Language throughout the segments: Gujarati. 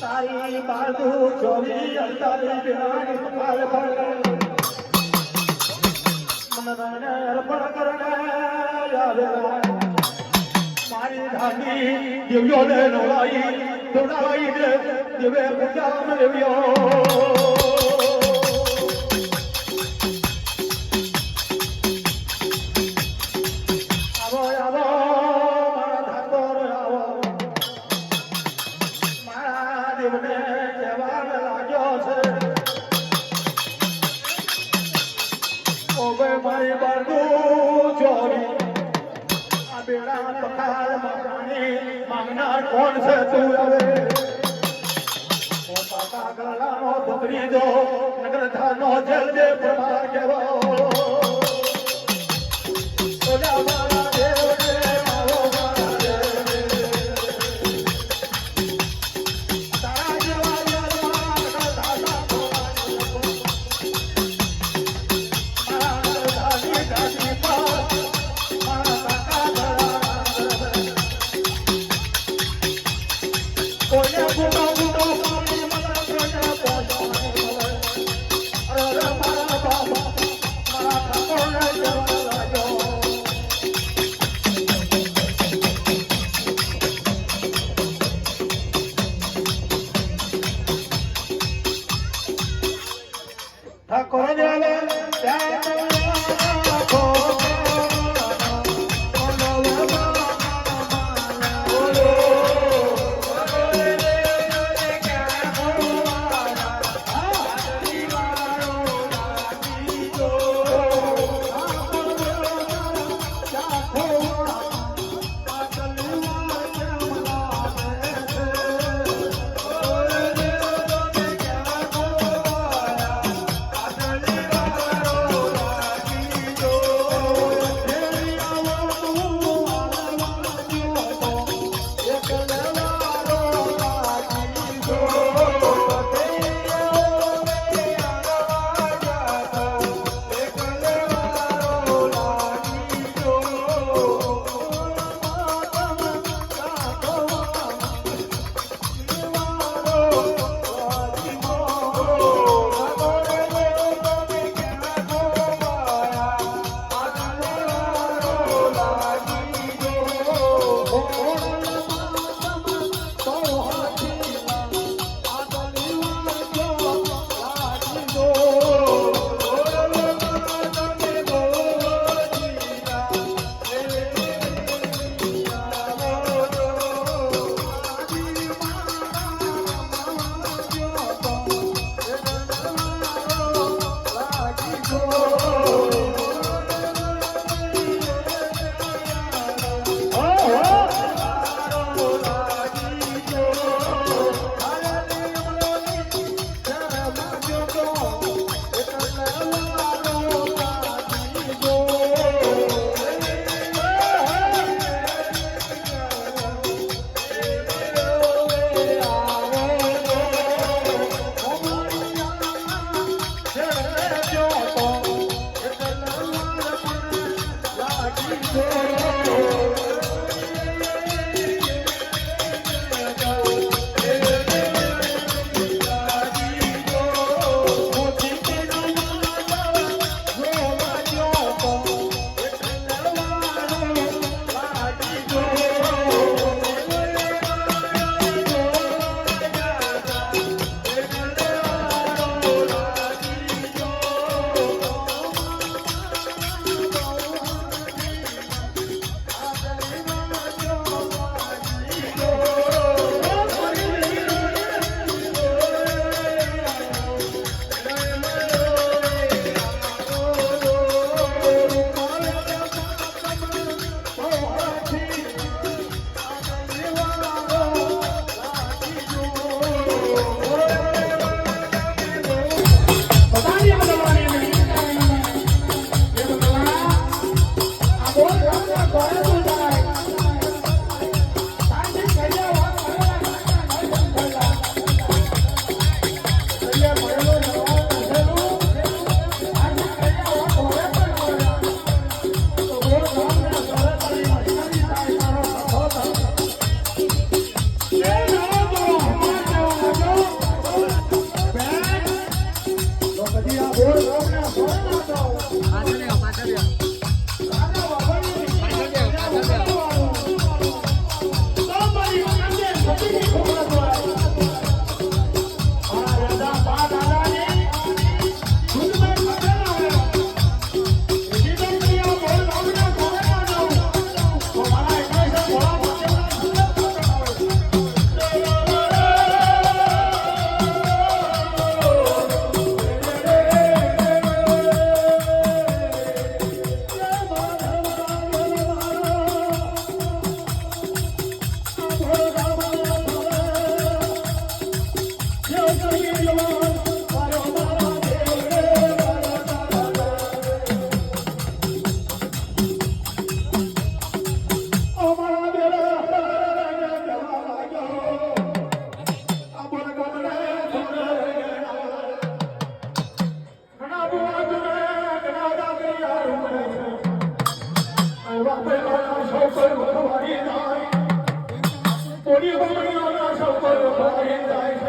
તારી બાજુ ચોરી અંતરી બિહારી પાલ મનને અર્પણ કરને મારી ધાની દિવ્યો ને નવાઈ દોડાઈ દે દિવે પૂજા મેળવ્યો. બનશે તું હવે પોતાના ગાળાનો પકડી દો નગર થાનો જેલ જે પ્રમાણ કેવો ಕೊರಗಾಲ সকল ভরে যায় পরিবর্তন সকল ভরে যায়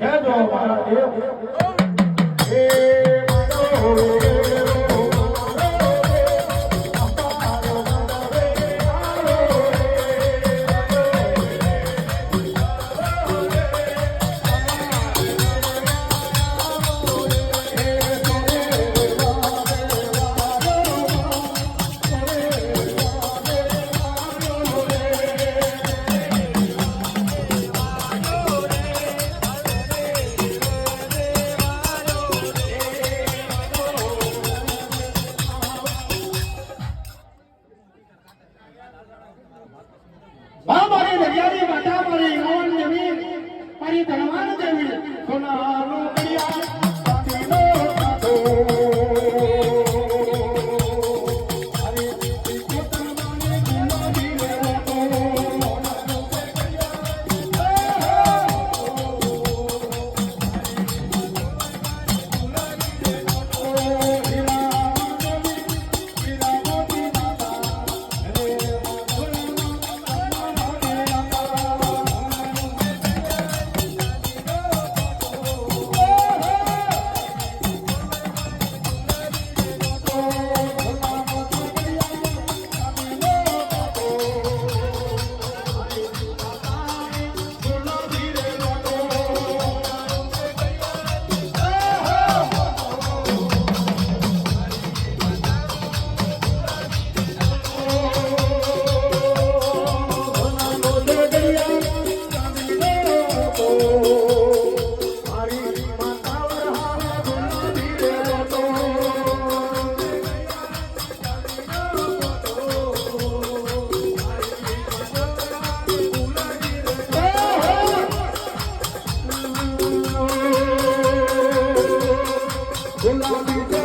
હે જો મારા દેવ Thank you.